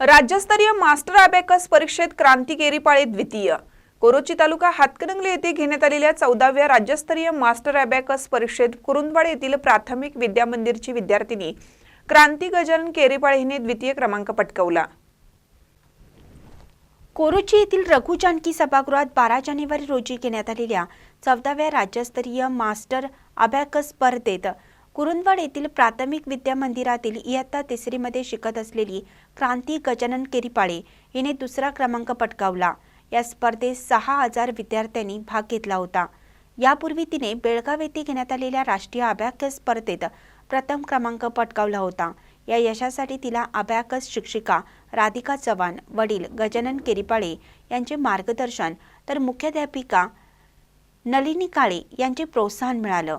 राज्यस्तरीय master abacus परीक्षेत क्रांती पाळे द्वितीय. कोरोची तालुका हातकणंगले येथे घेण्यात आलेल्या चौदाव्या राज्यस्तरीय मास्टर अबॅकस परीक्षेत कुरुंदवाड येथील प्राथमिक विद्या मंदिरची विद्यार्थिनी क्रांती गजानन केरीपाळे हिने द्वितीय क्रमांक पटकावला. कोरोची येथील रघु जानकी सभागृहात बारा जानेवारी रोजी घेण्यात आलेल्या चौदाव्या राज्यस्तरीय मास्टर अबॅकस स्पर्धेत कुरुंदवाड येथील प्राथमिक विद्या मंदिरातील इयत्ता तिसरीमध्ये शिकत असलेली क्रांती गजानन केरीपाळे हिने दुसरा क्रमांक पटकावला. या स्पर्धेत सहा हजार विद्यार्थ्यांनी भाग घेतला होता. यापूर्वी तिने बेळगाव येथे घेण्यात आलेल्या राष्ट्रीय अभ्याकस स्पर्धेत प्रथम क्रमांक पटकावला होता. या यशासाठी तिला अभ्याकस शिक्षिका राधिका चव्हाण वडील गजानन केरीपाळे यांचे मार्गदर्शन तर मुख्याध्यापिका नलिनी काळे यांचे प्रोत्साहन मिळालं.